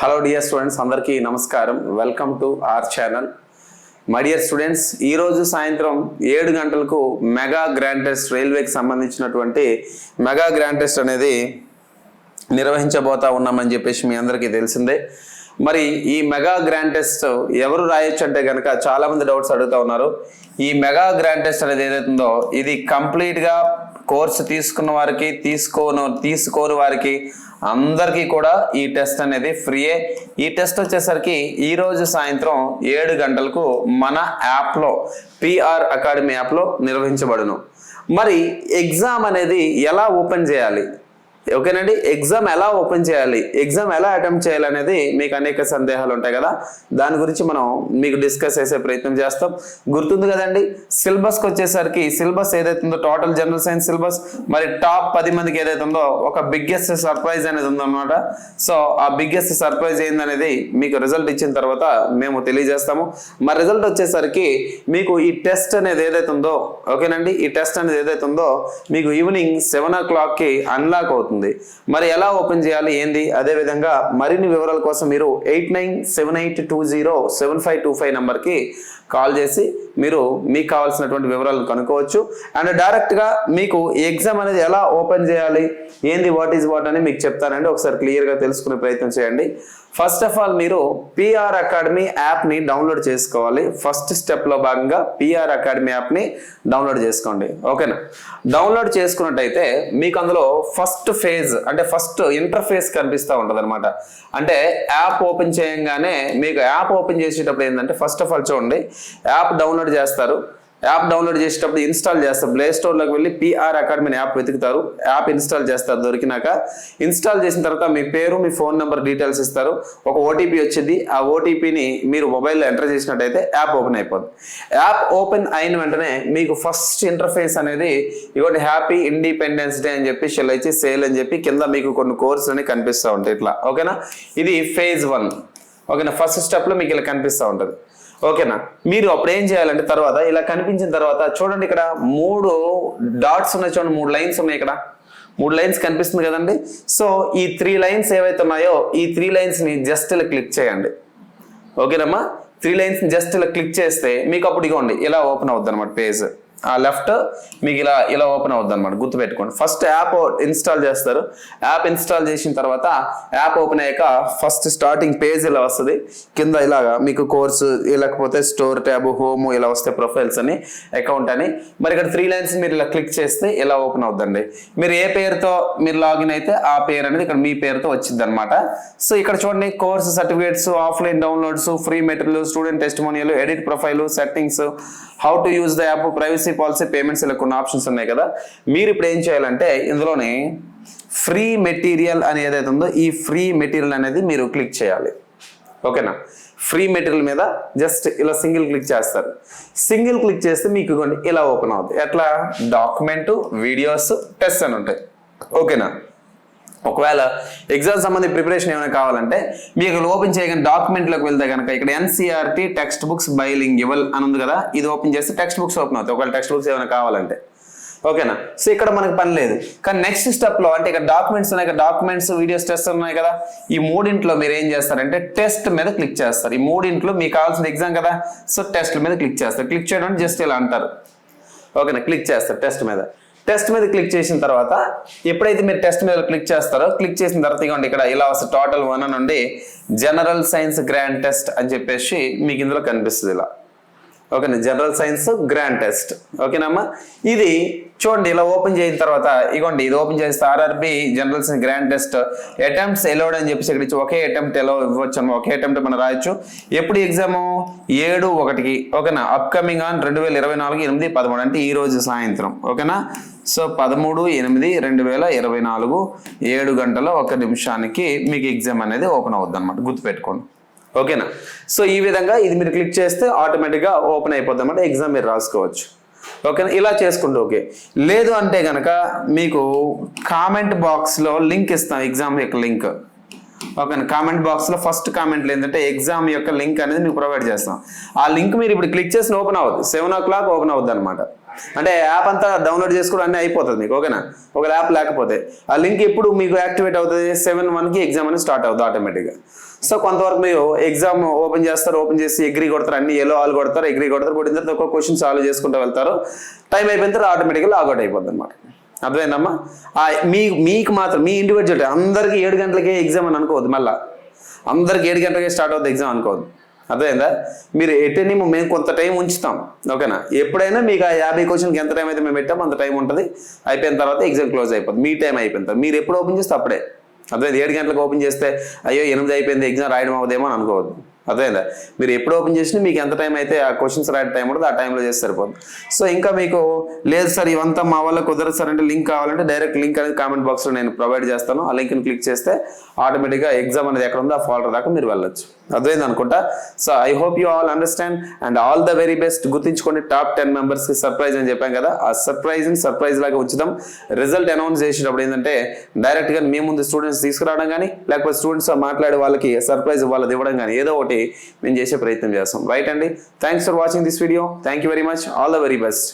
Hello dear students అందరికీ నమస్కారం. Welcome to our channel my dear students ఈరోజు సాయంత్రం ఏడు గంటలకు మెగా గ్రాండ్ టెస్ట్ రైల్వేకి సంబంధించినటువంటి మెగా గ్రాండ్ టెస్ట్ అనేది నిర్వహించబోతా ఉన్నామని చెప్పేసి మీ అందరికీ తెలిసిందే. మరి ఈ మెగా గ్రాండ్ టెస్ట్ ఎవరు రాయొచ్చు అంటే కనుక చాలామంది డౌట్స్ అడుగుతా ఉన్నారు. ఈ మెగా గ్రాండ్ టెస్ట్ అనేది ఏదైతుందో ఇది కంప్లీట్గా కోర్సు తీసుకున్న వారికి తీసుకోను తీసుకోని వారికి అందరికీ కూడా ఈ టెస్ట్ అనేది ఫ్రీయే. ఈ టెస్ట్ వచ్చేసరికి ఈ రోజు సాయంత్రం ఏడు గంటలకు మన యాప్లో పిఆర్ అకాడమీ యాప్లో నిర్వహించబడును. మరి ఎగ్జామ్ అనేది ఎలా ఓపెన్ చేయాలి? ఓకేనండి? ఎగ్జామ్ ఎలా ఓపెన్ చేయాలి? ఎగ్జామ్ ఎలా అటెంప్ట్ చేయాలి అనేది మీకు అనేక సందేహాలు ఉంటాయి కదా? దాని గురించి మనం మీకు డిస్కస్ చేసే ప్రయత్నం చేస్తాం. గుర్తుంది కదండి? సిలబస్కి వచ్చేసరికి సిలబస్ ఏదైతే ఉందో టోటల్ జనరల్ సైన్స్ సిలబస్ మరి టాప్ పది మందికి ఏదైతే ఉందో ఒక బిగ్గెస్ట్ సర్ప్రైజ్ అనేది ఉందన్నమాట. సో ఆ బిగ్గెస్ట్ సర్ప్రైజ్ ఏందనేది మీకు రిజల్ట్ ఇచ్చిన తర్వాత మేము తెలియజేస్తాము. మరి రిజల్ట్ వచ్చేసరికి మీకు ఈ టెస్ట్ అనేది ఏదైతే ఉందో ఓకేనండి? ఈ టెస్ట్ అనేది ఏదైతే ఉందో మీకు ఈవినింగ్ సెవెన్ ఓ క్లాక్కి అన్లాక్ అవుతుంది. మరి ఎలా ఓపెన్ చేయాలి? ఏంది? అదే విధంగా మరిన్ని వివరాల కోసం మీరు eight nine seven eight two zero seven five two five నెంబర్కి కాల్ చేసి మీరు మీకు కావాల్సినటువంటి వివరాలు కనుక్కోవచ్చు. అండ్ డైరెక్ట్గా మీకు ఎగ్జామ్ అనేది ఎలా ఓపెన్ చేయాలి? ఏంది వాట్ ఈజ్ వాట్ అని మీకు చెప్తానండి. ఒకసారి క్లియర్గా తెలుసుకునే ప్రయత్నం చేయండి. ఫస్ట్ ఆఫ్ ఆల్ మీరు పిఆర్ అకాడమీ యాప్ని డౌన్లోడ్ చేసుకోవాలి. ఫస్ట్ స్టెప్లో భాగంగా పిఆర్ అకాడమీ యాప్ని డౌన్లోడ్ చేసుకోండి. ఓకేనా డౌన్లోడ్ చేసుకున్నట్టయితే మీకు అందులో ఫస్ట్ ఫేజ్ అంటే ఫస్ట్ ఇంటర్ఫేస్ కనిపిస్తూ ఉంటుంది అనమాట అంటే యాప్ ఓపెన్ చేయంగానే మీకు యాప్ ఓపెన్ చేసేటప్పుడు ఏంటంటే ఫస్ట్ ఆఫ్ ఆల్ చూడండి. యాప్ డౌన్లోడ్ చేస్తారు. యాప్ డౌన్లోడ్ చేసేటప్పుడు ఇన్స్టాల్ చేస్తారు. ప్లే స్టోర్లోకి వెళ్ళి పిఆర్ అకాడమీ యాప్ వెతుకుతారు. యాప్ ఇన్స్టాల్ చేస్తారు దొరికినాక. ఇన్స్టాల్ చేసిన తర్వాత మీ పేరు మీ ఫోన్ నెంబర్ డీటెయిల్స్ ఇస్తారు. ఒక ఓటీపీ వచ్చింది. ఆ ఓటీపీని మీరు మొబైల్లో ఎంటర్ చేసినట్టయితే యాప్ ఓపెన్ అయిపోతుంది యాప్ ఓపెన్ అయిన వెంటనే మీకు ఫస్ట్ ఇంటర్ఫేస్ అనేది ఇవ్వండి హ్యాపీ ఇండిపెండెన్స్ డే అని చెప్పి షెల్ ఇచ్చి సేల్ అని చెప్పి కింద మీకు కొన్ని కోర్సులు అనేవి కనిపిస్తూ ఉంటాయి ఇట్లా. ఓకేనా? ఇది ఫేజ్ వన్. ఓకేనా? ఫస్ట్ స్టెప్లో మీకు ఇలా కనిపిస్తూ ఉంటుంది. ఓకేనా? మీరు అప్పుడు ఏం చేయాలంటే తర్వాత ఇలా కనిపించిన తర్వాత చూడండి ఇక్కడ మూడు డాట్స్ ఉన్నాయి చూడండి మూడు లైన్స్ ఉన్నాయి ఇక్కడ. మూడు లైన్స్ కనిపిస్తుంది కదండి? సో ఈ త్రీ లైన్స్ ఏవైతే ఉన్నాయో ఈ త్రీ లైన్స్ని జస్ట్ ఇలా క్లిక్ చేయండి. ఓకేనమ్మా? త్రీ లైన్స్ జస్ట్ ఇలా క్లిక్ చేస్తే మీకు అప్పుడు ఇగోండి ఇలా ఓపెన్ అవుద్ది అనమాట పేజ్ ఆ లెఫ్ట్ మీకు ఇలా ఇలా ఓపెన్ అవుద్ది అనమాట గుర్తుపెట్టుకోండి. ఫస్ట్ యాప్ ఇన్స్టాల్ చేస్తారు. యాప్ ఇన్స్టాల్ చేసిన తర్వాత యాప్ ఓపెన్ అయ్యాక ఫస్ట్ స్టార్టింగ్ పేజ్ ఇలా వస్తుంది. కింద ఇలాగా మీకు కోర్సు లేకపోతే స్టోర్ ట్యాబ్ హోమ్ ఇలా వస్తే ప్రొఫైల్స్ అని అకౌంట్ అని. మరి ఇక్కడ త్రీ లైన్స్ మీరు ఇలా క్లిక్ చేస్తే ఇలా ఓపెన్ అవుద్దండి. మీరు ఏ పేరుతో మీరు లాగిన్ అయితే ఆ పేరు అనేది ఇక్కడ మీ పేరుతో వచ్చింది అనమాట సో ఇక్కడ చూడండి course certificates offline downloads free material student test edit profile settings how to use the app privacy policy payments ఇలా కొన్ని ఆప్షన్స్ ఉన్నాయి కదా. మీరు ఇప్పుడు ఏం చేయాలంటే ఇందులోనే ఫ్రీ మెటీరియల్ అని ఏదైతే ఉందో ఈ ఫ్రీ మెటీరియల్ అనేది మీరు క్లిక్ చేయాలి. ఓకేనా? ఫ్రీ మెటీరియల్ మీద జస్ట్ ఇలా సింగిల్ క్లిక్ చేస్తారు. సింగిల్ క్లిక్ చేస్తే మీకు ఇలా ఓపెన్ అవుతుంది ఎట్లా? డాక్యుమెంట్ వీడియోస్ టెస్ట్ అని ఉంటాయి. ఓకేనా? ఒకవేళ ఎగ్జామ్ సంబంధించి ప్రిపరేషన్ ఏమైనా కావాలంటే మీకు ఓపెన్ చేయగానే డాక్యుమెంట్లోకి వెళ్తే కనుక ఇక్కడ ఎన్సీఆర్టీ టెక్స్ట్ బుక్స్ బైలింగ్యువల్ అని ఉంది కదా ఇది ఓపెన్ చేస్తే టెక్స్ట్ బుక్స్ ఓపెన్ అవుతాయి. ఒకవేళ టెక్స్ట్ బుక్స్ ఏమైనా కావాలంటే. ఓకేనా సో ఇక్కడ మనకు పని లేదు. కానీ నెక్స్ట్ స్టెప్లో అంటే ఇక్కడ డాక్యుమెంట్స్ ఉన్నాయి డాక్యుమెంట్స్ వీడియోస్ టెస్ట్ ఉన్నాయి కదా ఈ మూడింట్లో మీరు ఏం చేస్తారంటే టెస్ట్ మీద క్లిక్ చేస్తారు. ఈ మూడింట్లో మీకు కావాల్సిన ఎగ్జామ్ కదా సో టెస్ట్ మీద క్లిక్ చేస్తారు. క్లిక్ చేయడం జస్ట్ ఇలా అంటారు. ఓకేనా క్లిక్ చేస్తారు టెస్ట్ మీద. టెస్ట్ మీద క్లిక్ చేసిన తర్వాత ఎప్పుడైతే మీరు టెస్ట్ మీద క్లిక్ చేస్తారో క్లిక్ చేసిన తర్వాత ఇవ్వండి ఇక్కడ ఇలా వస్తుంది టోటల్ వన్ నుండి జనరల్ సైన్స్ గ్రాండ్ టెస్ట్ అని చెప్పేసి మీకు ఇందులో కనిపిస్తుంది ఇలా. ఓకేనా? జనరల్ సైన్స్ గ్రాండ్ టెస్ట్ ఓకేనమ్మా? ఇది చూడండి ఇలా ఓపెన్ చేసిన తర్వాత ఇగోండి ఇది ఓపెన్ చేస్తే RRB general science grand test attempts allowed అని చెప్పేసి ఇక్కడ ఒకే అటెంప్ట్ ఎలా ఇవ్వచ్చు ఒకే అటెంప్ట్ మనం రాయొచ్చు. ఎప్పుడు ఎగ్జామ్ ఏడు ఒకటికి. ఓకేనా? అప్కమింగ్ ఆన్ రెండు వేల ఇరవై నాలుగు ఎనిమిది పదమూడు. అంటే ఈ రోజు సాయంత్రం. ఓకేనా? సో పదమూడు ఎనిమిది రెండు వేల ఇరవై నాలుగు ఏడు గంటల ఒక నిమిషానికి మీకు ఎగ్జామ్ అనేది ఓపెన్ అవుద్ది అనమాట గుర్తుపెట్టుకోండి. ఓకేనా? సో ఈ విధంగా ఇది మీరు క్లిక్ చేస్తే ఆటోమేటిక్గా ఓపెన్ అయిపోద్ది అనమాట ఎగ్జామ్ మీరు రాసుకోవచ్చు. ఓకేనా? ఇలా చేసుకుంటూ ఓకే. లేదు అంటే కనుక మీకు కామెంట్ బాక్స్లో లింక్ ఇస్తాం ఎగ్జామ్ యొక్క లింక్. ఓకేనా? కామెంట్ బాక్స్లో ఫస్ట్ కామెంట్లు ఏంటంటే ఎగ్జామ్ యొక్క లింక్ అనేది మీకు ప్రొవైడ్ చేస్తాం ఆ లింక్ మీరు ఇప్పుడు క్లిక్ చేసి ఓపెన్ అవ్వదు సెవెన్ ఓ క్లాక్ ఓపెన్ అవుద్ది అనమాట అంటే యాప్ అంతా డౌన్లోడ్ చేసుకోవడం అన్నీ అయిపోతుంది మీకు ఓకేనా? ఒక యాప్ లేకపోతే. ఆ లింక్ ఎప్పుడు మీకు యాక్టివేట్ అవుతుంది? సెవెన్ వన్కి ఎగ్జామ్ అనేది స్టార్ట్ అవుతుంది ఆటోమేటిక్గా సో కొంతవరకు మీరు ఎగ్జామ్ ఓపెన్ చేస్తారు ఓపెన్ చేసి ఎగ్రీ కొడతారు అన్ని ఎల్లో ఆల్ కొడతారు ఎగ్రీ కొడతారు కొట్టిన తర్వాత ఒక్కొక్క క్వశ్చన్ సాల్వ్ చేసుకుంటూ వెళ్తారు. టైం అయిపోయిన తర్వాత ఆటోమేటిక్గా లాగౌట్ అయిపోద్ది అనమాట అర్థమైందమ్మా? మీ మీకు మాత్రం మీ ఇండివిజువల్ అందరికీ ఏడు గంటలకే ఎగ్జామ్ అని అనుకోవద్దు మళ్ళీ. అందరికి ఏడు గంటలకే స్టార్ట్ అవుతుంది ఎగ్జామ్ అనుకోవద్దు. అర్థమైందా? మీరు ఎటెనిమ్ మేము కొంత టైం ఉంచుతాం ఓకేనా? ఎప్పుడైనా మీకు ఆ యాభై క్వశ్చన్కి ఎంత టైం అయితే మేము పెట్టామో అంత టైం ఉంటుంది. అయిపోయిన తర్వాత ఎగ్జామ్ క్లోజ్ అయిపోతుంది. మీ టైం అయిపోయిన తర్వాత మీరు ఎప్పుడు ఓపెన్ చేస్తే అప్పుడే. అర్థమైంది? ఏడు గంటలకు ఓపెన్ చేస్తే అయ్యో ఎనిమిది అయిపోయింది ఎగ్జామ్ రాయడం అవుదేమో అని అనుకోవద్దు. అర్థమైందా మీరు ఎప్పుడు ఓపెన్ చేసినా మీకు ఎంత టైం అయితే ఆ క్వశ్చన్స్ రాయడం టైం ఉంటుంది ఆ టైంలో చేస్తే సరిపోతుంది సో ఇంకా మీకు లేదు సార్ ఇవంతా మా వల్ల కుదరదు సార్ అంటే లింక్ కావాలంటే డైరెక్ట్ లింక్ అనేది కామెంట్ బాక్స్లో నేను ప్రొవైడ్ చేస్తాను. ఆ లింక్ని క్లిక్ చేస్తే ఆటోమేటిక్గా ఎగ్జామ్ అనేది ఎక్కడ ఉందో ఆ ఫాల్డర్ దాకా మీరు వెళ్ళొచ్చు. అర్థమైంది అనుకుంటా? So I hope you all understand and all the very best గుర్తించుకోండి top ten మెంబర్స్కి సర్ప్రైజ్ అని చెప్పాం కదా? ఆ సర్ప్రైజ్ సర్ప్రైజ్ లాగా ఉంచుదాం. రిజల్ట్ అనౌన్స్ చేసేటప్పుడు ఏంటంటే డైరెక్ట్గా మేము ముందు స్టూడెంట్స్ తీసుకురావడం కానీ లేకపోతే స్టూడెంట్స్ మాట్లాడే వాళ్ళకి సర్ప్రైజ్ వాళ్ళది ఇవ్వడం కానీ ఏదో ఒకటి మేము చేసే ప్రయత్నం చేస్తాం. రైట్ అండి? Thanks for watching this video thank you very much all the very best